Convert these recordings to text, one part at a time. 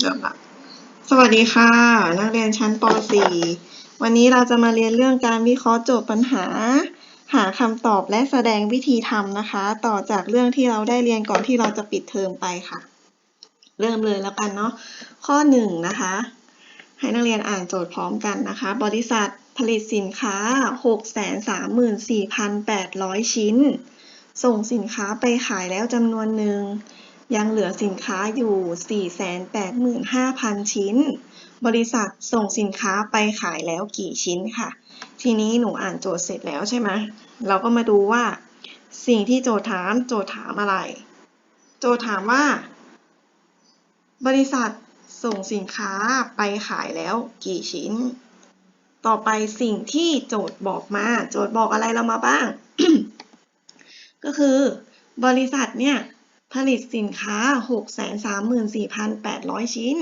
เริ่มละสวัสดีค่ะ นักเรียนชั้นป .4 วันนี้เราจะมาเรียนเรื่องการวิเคราะห์โจทย์ปัญหา หาคำตอบและแสดงวิธีทำนะคะ ต่อจากเรื่องที่เราได้เรียนก่อนที่เราจะปิดเทอมไปค่ะ เริ่มเลยแล้วกันเนาะข้อหนึ่งนะคะ ให้นักเรียนอ่านโจทย์พร้อมกันนะคะ บริษัทผลิตสินค้า 634,800 ชิ้น ส่งสินค้าไปขายแล้วจำนวนหนึ่ง ยังเหลือสินค้าอยู่ 485,000 ชิ้น บริษัทส่งสินค้าไปขายแล้วกี่ชิ้นค่ะ ทีนี้หนูอ่านโจทย์เสร็จแล้วใช่ไหมเราก็มาดูว่า สิ่งที่โจทย์ถามโจทย์ถามอะไร โจทย์ถามว่า บริษัทส่งสินค้าไปขายแล้วกี่ชิ้น ต่อไปสิ่งที่โจทย์บอกมา โจทย์บอกอะไรเรามาบ้าง ก็คือบริษัทเนี่ย ผลิตสินค้า 634,800 ชิ้น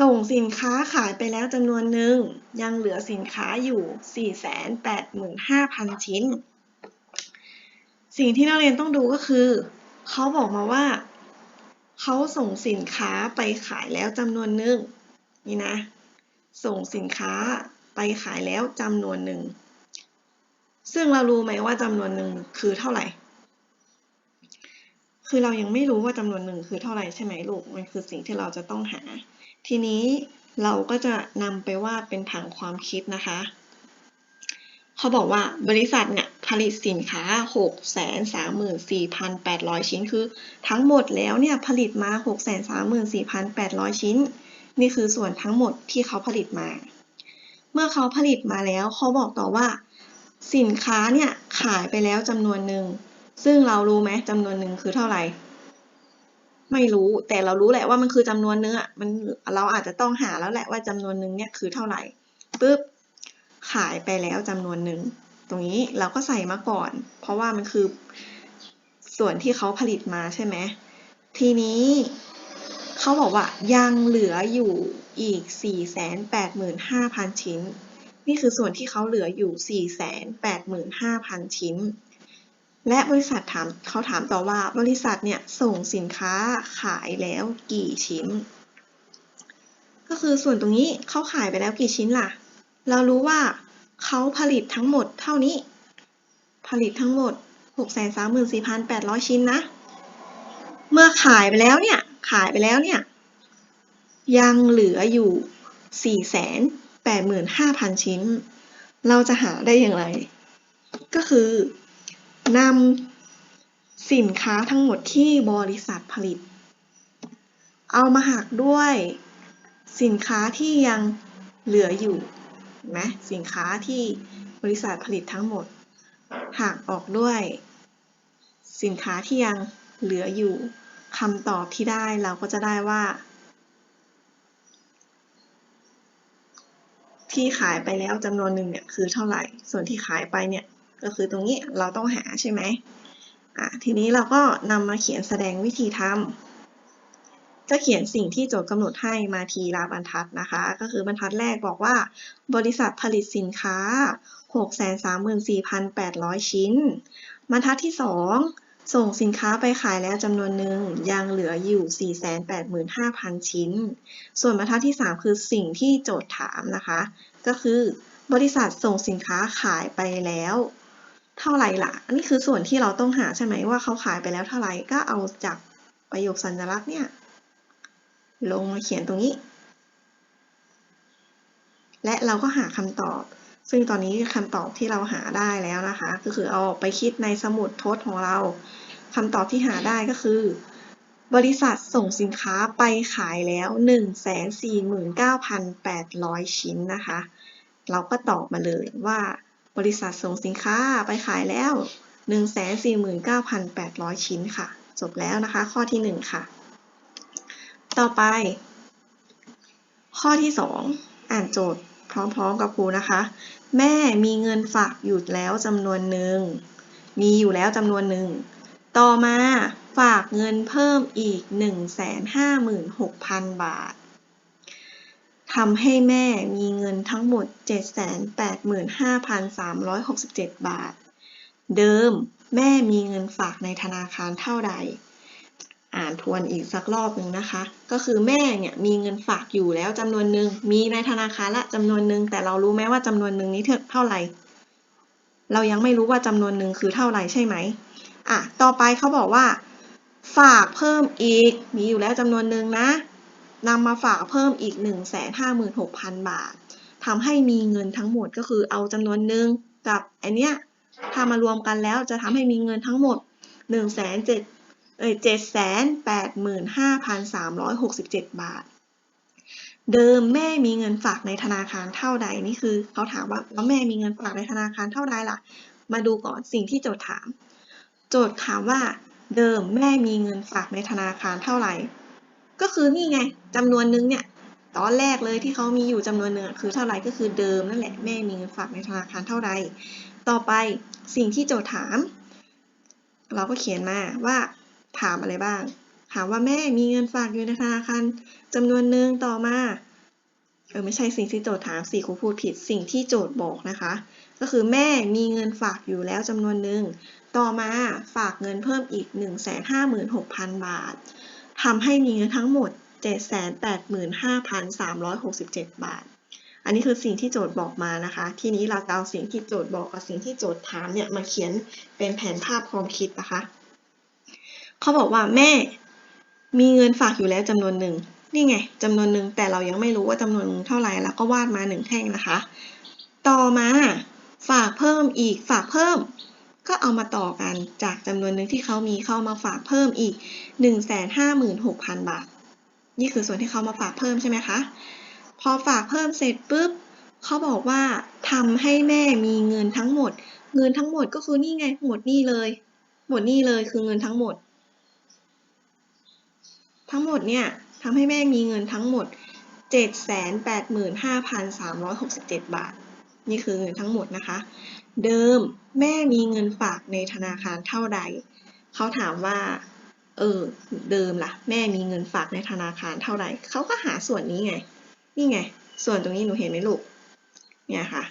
ส่งสินค้าขายไปแล้วจำนวนหนึ่ง ยังเหลือสินค้าอยู่ 485,000 ชิ้น สิ่งที่นักเรียนต้องดูก็คือ เขาบอกมาว่า เขาส่งสินค้าไปขายแล้วจำนวนหนึ่งนี่นะ ส่งสินค้าไปขายแล้วจำนวนหนึ่ง ซึ่งเรารู้ไหมว่าจำนวนหนึ่งคือเท่าไหร่ คือเรายังไม่รู้ว่าจำนวนหนึ่งคือเท่าไหร่ใช่ไหมลูก มันคือสิ่งที่เราจะต้องหา ทีนี้เราก็จะนำไปวาดเป็นผังความคิดนะคะ เขาบอกว่าบริษัทเนี่ยผลิตสินค้า 634,800 ชิ้น คือทั้งหมดแล้วเนี่ยผลิตมา 634,800 ชิ้น นี่คือส่วนทั้งหมดที่เขาผลิตมา เมื่อเขาผลิตมาแล้วเขาบอกต่อว่า สินค้าเนี่ยขายไปแล้วจำนวนหนึ่ง ซึ่งเรารู้ไหมจำนวนหนึ่งคือเท่าไหร่ ไม่รู้แต่เรารู้แหละว่ามันคือจำนวนเนื้อมันเราอาจจะต้องหาแล้วแหละว่าจำนวนหนึ่งเนี่ยคือเท่าไหร่ปึ๊บขายไปแล้วจำนวนหนึ่งตรงนี้เราก็ใส่มาก่อน เพราะว่ามันคือส่วนที่เขาผลิตมาใช่ไหมทีนี้เขาบอกว่ายังเหลืออยู่อีก 485,000 ชิ้น นี่คือส่วนที่เขาเหลืออยู่ 485,000 ชิ้น และบริษัทถามเขาถามต่อว่าบริษัทเนี่ยส่งสินค้าขายแล้วกี่ชิ้น ก็คือส่วนตรงนี้เขาขายไปแล้วกี่ชิ้นล่ะ เรารู้ว่าเขาผลิตทั้งหมดเท่านี้ ผลิตทั้งหมด 634,800 ชิ้นนะ เมื่อขายไปแล้วเนี่ย ขายไปแล้วเนี่ย ยังเหลืออยู่ 4 85,000 ชิ้น เราจะหาได้อย่างไร ก็คือนำสินค้าทั้งหมดที่บริษัทผลิต เอามาหักด้วยสินค้าที่ยังเหลืออยู่นไหมสินค้าที่บริษัทผลิตทั้งหมดหักออกด้วย สินค้าที่ยังเหลืออยู่คำตอบที่ได้เราก็จะได้ว่า ที่ขายไปแล้วจำนวนหนึ่งเนี่ยคือเท่าไหร่ ส่วนที่ขายไปเนี่ยก็คือตรงนี้เราต้องหาใช่ไหมอะทีนี้เราก็นำมาเขียนแสดงวิธีทำจะเขียนสิ่งที่โจทย์กำหนดให้มาทีละบรรทัดนะคะ ก็คือบรรทัดแรกบอกว่า บริษัทผลิตสินค้า 634,800 ชิ้น บรรทัดที่ 2 ส่งสินค้าไปขายแล้วจำนวนหนึ่งยังเหลืออยู่ 485,000 ชิ้น ส่วนบรรทัดที่ 3 คือสิ่งที่โจทย์ถามนะคะ ก็คือบริษัทส่งสินค้าขายไปแล้ว เท่าไหร่ล่ะอันนี้คือส่วนที่เราต้องหาใช่ไหมว่าเขาขายไปแล้วเท่าไหร่ก็เอาจากประโยคสัญลักษณ์เนี่ยลงมาเขียนตรงนี้ และเราก็หาคำตอบ ซึ่งตอนนี้คำตอบที่เราหาได้แล้วนะคะ ก็คือเอาไปคิดในสมุดทดของเราคำตอบที่หาได้ก็คือ บริษัทส่งสินค้าไปขายแล้ว 149,800 ชิ้นนะคะ เราก็ตอบมาเลยว่า บริษัทส่งสินค้าไปขายแล้ว 149,800 ชิ้นค่ะ จบแล้วนะคะ ข้อที่ 1 ค่ะ ต่อไป ข้อที่ 2 อ่านโจทย์ พร้อมๆกับครูนะคะ แม่มีเงินฝากอยู่แล้วจำนวนหนึ่ง มีอยู่แล้วจำนวนหนึ่ง ต่อมาฝากเงินเพิ่มอีก 156,000 บาททำให้แม่มีเงินทั้งหมด 785,367 บาท เดิมแม่มีเงินฝากในธนาคารเท่าใด อ่านทวนอีกสักรอบหนึ่งนะคะ ก็คือแม่เนี่ยมีเงินฝากอยู่แล้วจำนวนหนึ่งมีในธนาคารละจำนวนหนึ่งแต่เรารู้ไหมว่าจำนวนหนึ่งนี้เท่าไหร่ เรายังไม่รู้ว่าจำนวนหนึ่งคือเท่าไหร่ใช่ไหมอะต่อไปเขาบอกว่า ฝากเพิ่มอีก มีอยู่แล้วจำนวนหนึ่งนะนำมาฝากเพิ่มอีก 156,000 บาททำให้มีเงินทั้งหมดก็คือเอาจำนวนหนึ่งกับไอเนี้ยถ้ามารวมกันแล้วจะทำให้มีเงินทั้งหมด 1 7 0 0 0เอ้ย785,367บาท เดิมแม่มีเงินฝากในธนาคารเท่าใดนี่คือเขาถามว่าแล้วแม่มีเงินฝากในธนาคารเท่าใดล่ะ มาดูก่อนสิ่งที่โจทย์ถาม โจทย์ถามว่า เดิมแม่มีเงินฝากในธนาคารเท่าไหร่ ก็คือนี่ไงจำนวนนึงเนี่ยตอนแรกเลยที่เขามีอยู่จำนวนหนึ่งคือเท่าไหร่ก็คือเดิมนั่นแหละแม่มีเงินฝากในธนาคารเท่าใดต่อไปสิ่งที่โจทย์ถาม เราก็เขียนมาว่า ถามอะไรบ้าง ถามว่าแม่มีเงินฝากอยู่ในธนาคารจำนวนหนึ่งต่อมา เออไม่ใช่สิ่งที่โจทย์ถามสิครูพูดผิดสิ่งที่โจทย์บอกนะคะ ก็คือแม่มีเงินฝากอยู่แล้วจำนวนหนึ่งต่อมาฝากเงินเพิ่มอีก 156,000 บาททำให้มีเงินทั้งหมด 785,367 บาท อันนี้คือสิ่งที่โจทย์บอกมานะคะ ทีนี้เราจะเอาสิ่งที่โจทย์บอกกับสิ่งที่โจทย์ถามเนี่ยมาเขียนเป็นแผนภาพความคิดนะคะ เขาบอกว่าแม่ มีเงินฝากอยู่แล้วจำนวนหนึ่งนี่ไงจำนวนหนึ่งแต่เรายังไม่รู้ว่าจำนวนเท่าไหร่แล้วก็วาดมาหนึ่งแท่งนะคะ ต่อมาฝากเพิ่มอีกฝากเพิ่ม ก็เอามาต่อกันจากจำนวนหนึ่งที่เขามีเข้ามาฝากเพิ่มอีก 156,000 บาท นี่คือส่วนที่เขามาฝากเพิ่มใช่ไหมคะพอฝากเพิ่มเสร็จปุ๊บเขาบอกว่าทำให้แม่มีเงินทั้งหมด เงินทั้งหมดก็คือนี่ไงหมดนี่เลย หมดนี่เลยคือเงินทั้งหมด ทั้งหมดเนี่ยทำให้แม่มีเงินทั้งหมด 785,367 บาท นี่คือเงินทั้งหมดนะคะ เดิมแม่มีเงินฝากในธนาคารเท่าใด เขาถามว่า เออ เดิมล่ะ แม่มีเงินฝากในธนาคารเท่าใด เขาก็หาส่วนนี้ไง นี่ไง ส่วนตรงนี้หนูเห็นไหมลูก เนี่ยค่ะ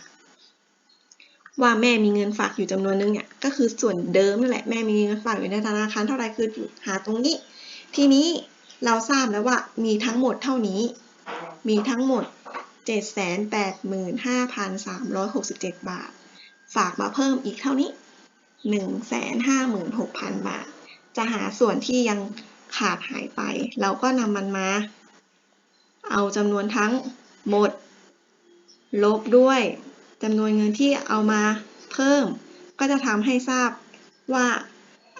ว่าแม่มีเงินฝากอยู่จำนวนนึงเนี่ยก็คือส่วนเดิมนั่นแหละแม่มีเงินฝากอยู่ในธนาคารเท่าใดคือหาตรงนี้ ทีนี้ เราทราบแล้วว่ามีทั้งหมดเท่านี้ มีทั้งหมด 785,367 บาท ฝากมาเพิ่มอีกเท่านี้ 156,000 บาท จะหาส่วนที่ยังขาดหายไป เราก็นำมันมา เอาจำนวนทั้งหมด ลบด้วยจำนวนเงินที่เอามาเพิ่ม ก็จะทำให้ทราบว่า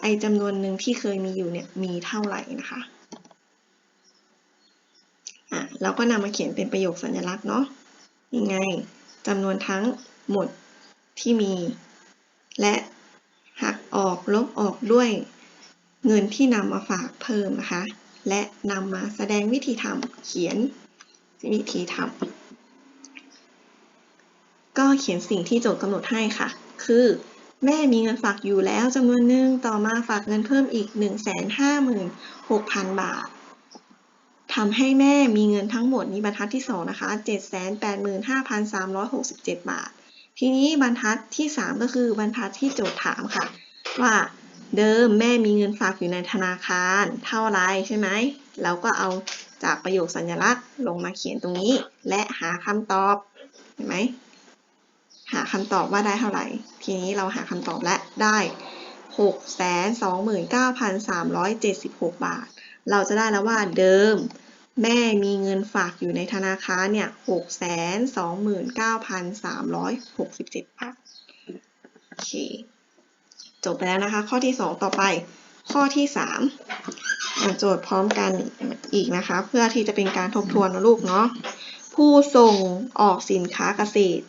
ไอจำนวนหนึ่งที่เคยมีอยู่เนี่ยมีเท่าไหร่นะคะ อะเราก็นำมาเขียนเป็นประโยคสัญลักษณ์เนาะยังไงจำนวนทั้งหมดที่มี และหักออกลบออกด้วยเงินที่นำมาฝากเพิ่มนะคะ และนำมาแสดงวิธีทำเขียนวิธีทำก็เขียนสิ่งที่โจทย์กำหนดให้ค่ะ คือแม่มีเงินฝากอยู่แล้วจำนวนหนึ่งต่อมาฝากเงินเพิ่มอีก 156,000 บาท ทำให้แม่มีเงินทั้งหมดนี้บรรทัดที่2นะคะ785,367 บาท ทีนี้บรรทัดที่ 3 ก็คือบรรทัดที่โจทย์ถามค่ะ ว่าเดิมแม่มีเงินฝากอยู่ในธนาคาร เท่าไรใช่ไหมเราก็เอาจากประโยคสัญลักษณ์ลงมาเขียนตรงนี้ และหาคำตอบเห็นไหมหาคำตอบว่าได้เท่าไหร่ ทีนี้เราหาคำตอบและได้ 629,376 บาท เราจะได้แล้วว่าเดิม แม่มีเงินฝากอยู่ในธนาคารเนี่ย629,367บาทโอเค จบไปแล้วนะคะ ข้อที่2ต่อไป ข้อที่3อ่าโจทย์พร้อมกันอีกนะคะ เพื่อที่จะเป็นการทบทวนนะลูกเนาะผู้ส่งออกสินค้าเกษตร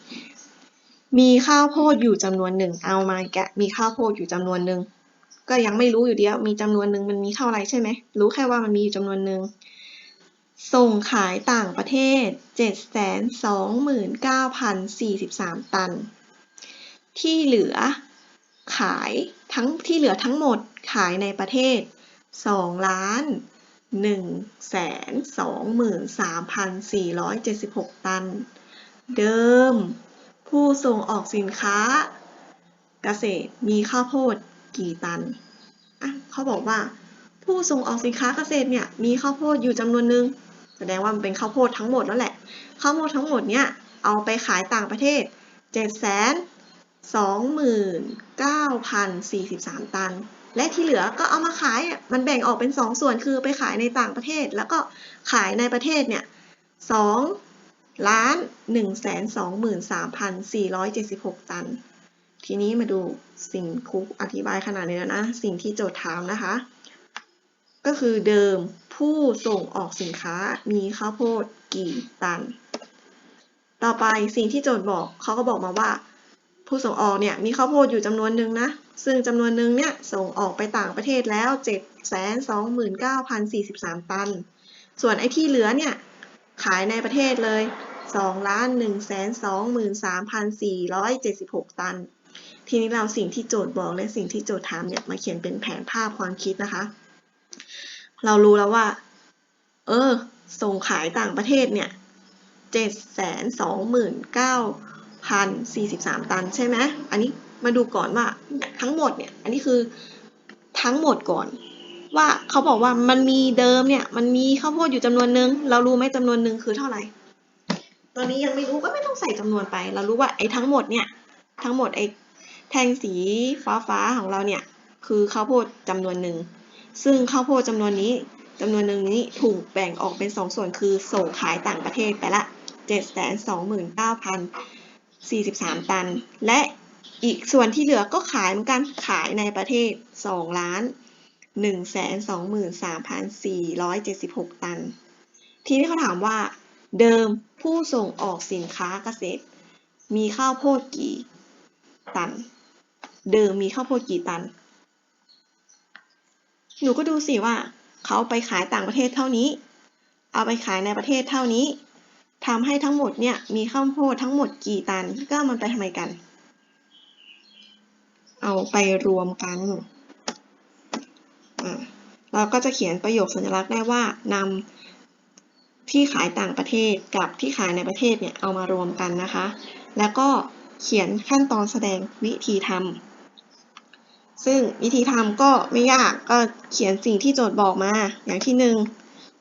มีข้าวโพดอยู่จำนวนหนึ่ง เอามาแกะมีข้าวโพดอยู่จำนวนหนึ่ง ก็ยังไม่รู้อยู่ดีว่ามีจำนวนหนึ่งมันมีเท่าไรใช่ไหมรู้แค่ว่ามันมีอยู่จำนวนหนึ่งส่งขายต่างประเทศ 729,043 ตัน ที่เหลือขายทั้งที่เหลือทั้งหมดขายในประเทศ 2 ล้าน1แสน23,476 ตัน เดิม ผู้ส่งออกสินค้า เกษตรมีข้าวโพด กี่ตันอะเขาบอกว่า ผู้ส่งออกสินค้าเกษตรเนี่ยมีข้าวโพดอยู่จำนวนหนึ่งแสดงว่ามันเป็นข้าวโพดทั้งหมดแล้วแหละ ข้าวโพดทั้งหมดเนี่ยเอาไปขายต่างประเทศ 7 2 9 0 4 3 ตัน และที่เหลือก็เอามาขายอะมันแบ่งออกเป็น 2 ส่วนคือไปขายในต่างประเทศ แล้วก็ขายในประเทศเนี่ย2ล้าน1 2 3 4 7 6 ตัน ทีนี้มาดูสิ่งครูอธิบายขนาดนี้แล้วนะ สิ่งที่โจทย์ถามนะคะ ก็คือเดิมผู้ส่งออกสินค้ามีข้าวโพดกี่ตัน ต่อไปสิ่งที่โจทย์บอกเขาก็บอกมาว่า ผู้ส่งออกเนี่ยมีข้าวโพดอยู่จำนวนหนึ่งนะ ซึ่งจำนวนหนึ่งเนี่ยส่งออกไปต่างประเทศแล้ว 729,043 ตัน ส่วนไอ้ที่เหลือเนี่ยขายในประเทศเลย2ล้าน123,476 ตัน ทีนี้เราสิ่งที่โจทย์บอกและสิ่งที่โจทย์ถามเนี่ยมาเขียนเป็นแผนภาพความคิดนะคะ เรารู้แล้วว่า เออ ส่งขายต่างประเทศเนี่ยเจ็ดแสนสองหมื่นเก้าพันสี่สิบสามตันใช่ไหมอันนี้มาดูก่อนว่าทั้งหมดเนี่ย อันนี้คือทั้งหมดก่อน ว่าเขาบอกว่ามันมีเดิมเนี่ย มันมีข้าวโพดอยู่จำนวนหนึ่งเรารู้ไหมจำนวนหนึ่งคือเท่าไหร่ ตอนนี้ยังไม่รู้ก็ไม่ต้องใส่จำนวนไป เรารู้ว่าไอ้ทั้งหมดเนี่ย ทั้งหมดไอ้ แท่งสีฟ้าๆของเราเนี่ยคือข้าวโพดจำนวนหนึ่ง ซึ่งข้าวโพดจำนวนนี้จำนวนหนึ่งนี้ถูกแบ่งออกเป็นสองส่วนคือส่งขายต่างประเทศไปละ 729,043 ตัน และอีกส่วนที่เหลือก็ขายเหมือนกันขายในประเทศ 2 ล้าน 123,476 ตัน ทีนี้เขาถามว่า เดิมผู้ส่งออกสินค้าเกษตร มีข้าวโพดกี่ตัน เดิมมีข้าวโพดกี่ตัน หนูก็ดูสิว่า เขาไปขายต่างประเทศเท่านี้ เอาไปขายในประเทศเท่านี้ทำให้ทั้งหมดเนี่ยมีข้าวโพดทั้งหมดกี่ตัน ก็มันไปทำไมกัน เอาไปรวมกันเราก็จะเขียนประโยคสัญลักษณ์ได้ว่านำที่ขายต่างประเทศกับที่ขายในประเทศเนี่ยเอามารวมกันนะคะ แล้วก็เขียนขั้นตอนแสดงวิธีทำ ซึ่งวิธีทำก็ไม่ยากก็เขียนสิ่งที่โจทย์บอกมา อย่างที่หนึ่ง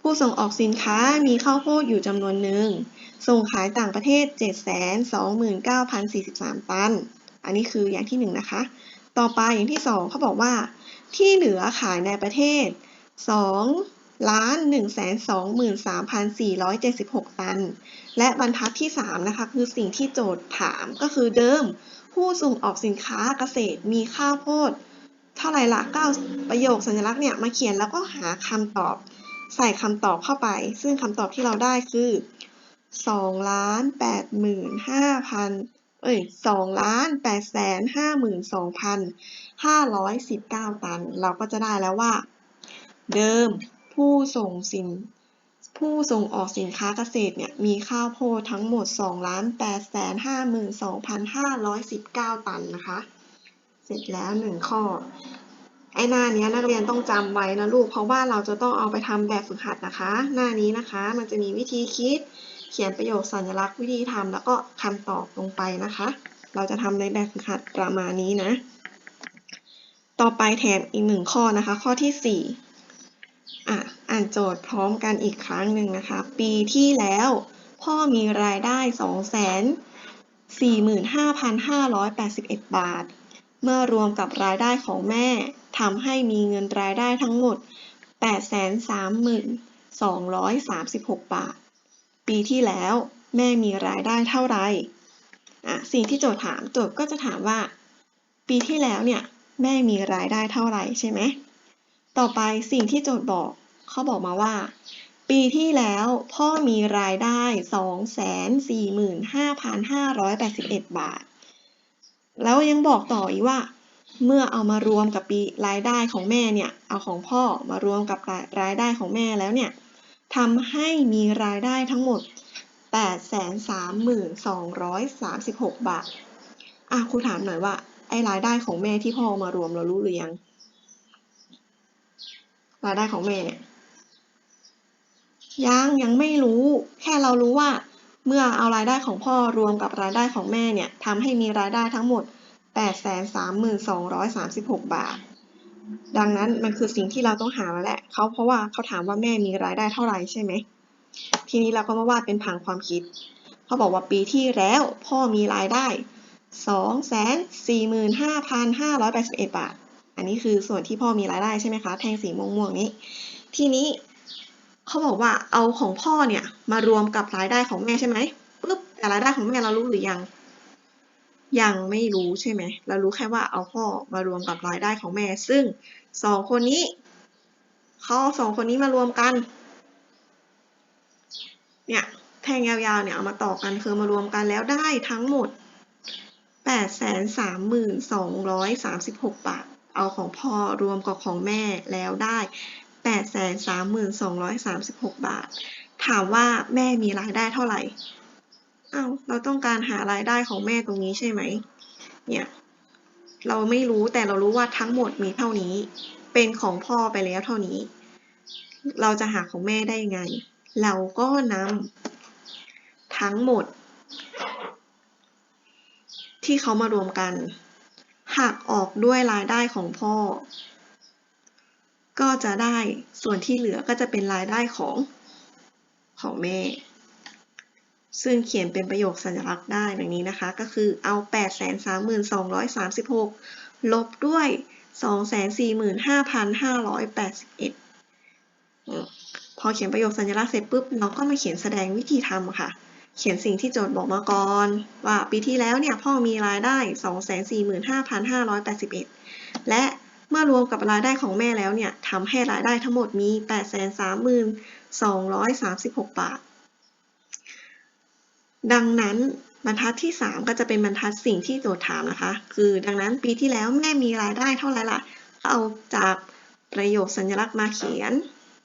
ผู้ส่งออกสินค้ามีข้าวโพดอยู่จำนวนหนึ่ง ส่งขายต่างประเทศ 729,043 ตัน อันนี้คืออย่างที่หนึ่งนะคะ ต่อไปอย่างที่สองเขาบอกว่า ที่เหลือขายในประเทศ2ล้าน123,476 ตัน และบรรทัดที่สามนะคะคือสิ่งที่โจทย์ถามก็คือเดิม ผู้ส่งออกสินค้าเกษตรมีข้าวโพด ท่าไหร่ละ9ประโยคสัญลักษณ์เนี่ยมาเขียนแล้วก็หาคำตอบ ใส่คำตอบเข้าไป ซึ่งคำตอบที่เราได้คือ2ล้าน8หมื่น5พันเอ้ย2ล้าน8แสน5หมื่น2พัน519 ตัน เราก็จะได้แล้วว่า เดิมผู้ส่งสินผู้ส่งออกสินค้าเกษตรเนี่ยมีข้าวโพดทั้งหมด2ล้าน8แสน5หมื่น2พัน519 ตันนะคะ ร็จแล้วหนึ่งข้อ ไอ้หน้านี้นักเรียนต้องจำไว้นะลูก เพราะว่าเราจะต้องเอาไปทำแบบฝึกหัดนะคะ หน้านี้นะคะ มันจะมีวิธีคิด เขียนประโยคสัญลักษณ์วิธีทำแล้วก็คำตอบลงไปนะคะ เราจะทำในแบบฝึกหัดประมาณนี้นะ ต่อไปแถมอีกหนึ่งข้อนะคะ ข้อที่สี่อะอ่านโจทย์พร้อมกันอีกครั้งหนึ่งนะคะ ปีที่แล้วพ่อมีรายได้สองแสนสี่หมื่นห้าพันห้าร้อยแปดสิบเอ็ดบาท เมื่อรวมกับรายได้ของแม่ทำให้มีเงินรายได้ทั้งหมด 830,236 บาท ปีที่แล้วแม่มีรายได้เท่าไหร่อะสิ่งที่โจทย์ถามโจทย์ก็จะถามว่า ปีที่แล้วเนี่ยแม่มีรายได้เท่าไหร่ใช่ไหมต่อไปสิ่งที่โจทย์บอกเขาบอกมาว่า ปีที่แล้วพ่อมีรายได้ 245,581 บาท แล้วยังบอกต่ออีกว่า เมื่อเอามารวมกับปีรายได้ของแม่เนี่ย เอาของพ่อมารวมกับรายได้ของแม่แล้วเนี่ยทำให้มีรายได้ทั้งหมด 832,236 บาท อะครูถามหน่อยว่า ไอ้รายได้ของแม่ที่พ่อมารวมเรารู้หรือยัง รายได้ของแม่เนี่ยยังยังไม่รู้ แค่เรารู้ว่า เมื่อเอารายได้ของพ่อรวมกับรายได้ของแม่เนี่ยทำให้มีรายได้ทั้งหมด 832,236 บาท ดังนั้นมันคือสิ่งที่เราต้องหาแล้วแหละเขาเพราะว่าเขาถามว่าแม่มีรายได้เท่าไหร่ใช่ไหม ทีนี้เราก็มาวาดเป็นผังความคิด เขาบอกว่าปีที่แล้วพ่อมีรายได้สองแสนสี่หมื่นห้าพันห้าร้อยแปดสิบเอ็ดบาท อันนี้คือส่วนที่พ่อมีรายได้ใช่ไหมคะ แท่งสีม่วงๆนี้ ทีนี้ เขาบอกว่าเอาของพ่อเนี่ยมารวมกับรายได้ของแม่ใช่ไหมปุ๊บแต่รายได้ของแม่เรารู้หรือยัง ยังไม่รู้ใช่ไหมเรารู้แค่ว่าเอาพ่อมารวมกับรายได้ของแม่ ซึ่งสองคนนี้เขาสองคนนี้มารวมกัน เนี่ยแท่งยาวๆเนี่ยเอามาต่อกันคือมารวมกันแล้วได้ทั้งหมด 832,236 บาท เอาของพ่อรวมกับของแม่แล้วได้ 832,236 บาท ถามว่าแม่มีรายได้เท่าไหร่เอาเราต้องการหารายได้ของแม่ตรงนี้ใช่ไหม เนี่ย เราไม่รู้แต่เรารู้ว่าทั้งหมดมีเท่านี้ เป็นของพ่อไปแล้วเท่านี้ เราจะหาของแม่ได้ยังไง เราก็นำทั้งหมด ที่เขามารวมกันหักออกด้วยรายได้ของพ่อ ก็จะได้ส่วนที่เหลือก็จะเป็นรายได้ของของแม่ ซึ่งเขียนเป็นประโยคสัญลักษณ์ได้ดังนี้นะคะ ก็คือเอา 832,236 ลบด้วย 245,581 พอเขียนประโยคสัญลักษณ์เสร็จปุ๊บ เราก็มาเขียนแสดงวิธีทำค่ะ เขียนสิ่งที่โจทย์บอกมาก่อน ว่าปีที่แล้วเนี่ยพ่อมีรายได้ 245,581 และ เมื่อรวมกับรายได้ของแม่แล้วเนี่ยทำให้รายได้ทั้งหมดมี 830,236 บาท ดังนั้นบรรทัดที่ 3 ก็จะเป็นบรรทัดสิ่งที่โจทย์ถามนะคะ คือดังนั้นปีที่แล้วแม่มีรายได้เท่าไหร่ล่ะเอาจากประโยคสัญลักษณ์มาเขียน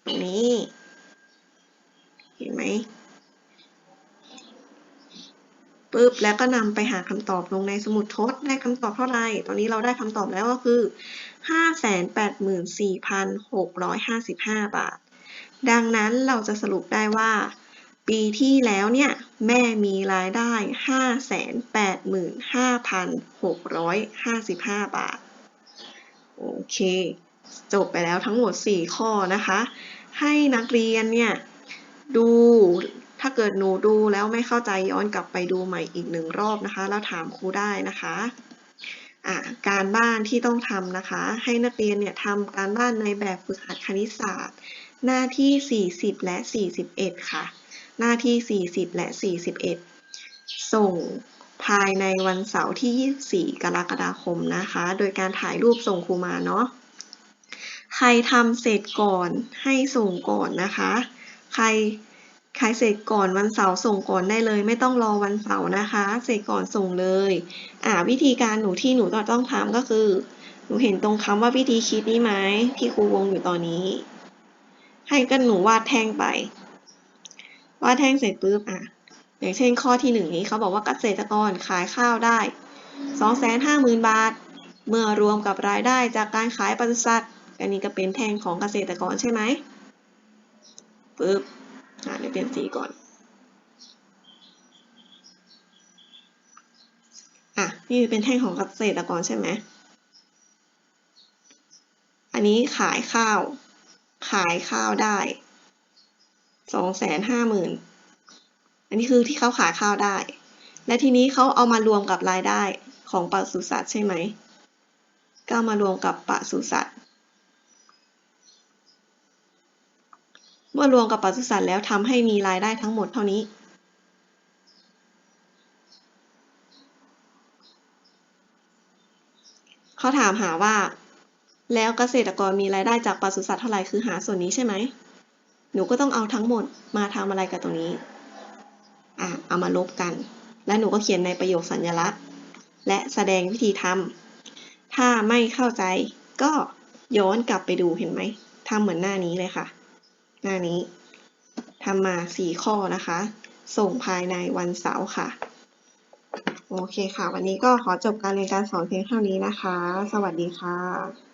ตรงนี้ เห็นไหมปุ๊บแล้วก็นำไปหาคำตอบลงในสมุดทดได้คำตอบเท่าไหร่ ตอนนี้เราได้คำตอบแล้วก็คือ 584,655 บาท ดังนั้นเราจะสรุปได้ว่า ปีที่แล้วเนี่ย แม่มีรายได้ 585,655 บาท โอเค จบไปแล้วทั้งหมด 4 ข้อนะคะ ให้นักเรียนเนี่ย ดูถ้าเกิดหนูดูแล้วไม่เข้าใจย้อนกลับไปดูใหม่อีกหนึ่งรอบนะคะ แล้วถามครูได้นะคะ การบ้านที่ต้องทำนะคะ ให้นักเรียนเนี่ยทำการบ้านในแบบฝึกหัดคณิตศาสตร์ หน้าที่ 40 และ 41 ค่ะ หน้าที่ 40 และ 41 ส่งภายในวันเสาร์ที่ 24 กรกฎาคมนะคะ โดยการถ่ายรูปส่งครูมาเนาะใครทำเสร็จก่อนให้ส่งก่อนนะคะ ใคร ใครเสร็จก่อนวันเสาร์ส่งก่อนได้เลย ไม่ต้องรอวันเสาร์นะคะ เสร็จก่อนส่งเลย อ่าวิธีการหนูที่หนูต้องทำก็คือ หนูเห็นตรงคำว่าวิธีคิดนี้ไหมที่ครูวงอยู่ตอนนี้ ให้กันหนูวาดแท่งไป วาดแท่งเสร็จปุ๊บอะอย่างเช่นข้อที่หนึ่งนี้เขาบอกว่าเกษตรกรขายข้าวได้สองแสนห้าหมื่นบาท เมื่อรวมกับรายได้จากการขายปศุสัตว์อันนี้ก็เป็นแท่งของเกษตรกรใช่ไหมปึ๊บ อะเดี๋ยวเปลี่ยนสีก่อน อะ นี่เป็นแท่งของเกษตรกรใช่ไหม อันนี้ขายข้าว ขายข้าวได้ สองแสนห้าหมื่น อันนี้คือที่เขาขายข้าวได้ และทีนี้เขาเอามารวมกับรายได้ของปศุสัตว์ใช่ไหม ก็มารวมกับปศุสัตว์ เมื่อรวมกับปศุสัตว์แล้วทำให้มีรายได้ทั้งหมดเท่านี้ เขาถามหาว่า แล้วเกษตรกรมีรายได้จากปศุสัตว์เท่าไหร่คือหาส่วนนี้ใช่ไหม หนูก็ต้องเอาทั้งหมดมาทำอะไรกับตรงนี้ อะ เอามาลบกัน และหนูก็เขียนในประโยคสัญลักษณ์ และแสดงวิธีทำถ้าไม่เข้าใจก็ย้อนกลับไปดูเห็นไหมทำเหมือนหน้านี้เลยค่ะ หน้านี้ทำมา 4 ข้อนะคะ ส่งภายในวันเสาร์ค่ะ โอเคค่ะ วันนี้ก็ขอจบการเรียนการสอนเพียงเท่านี้นะคะ สวัสดีค่ะ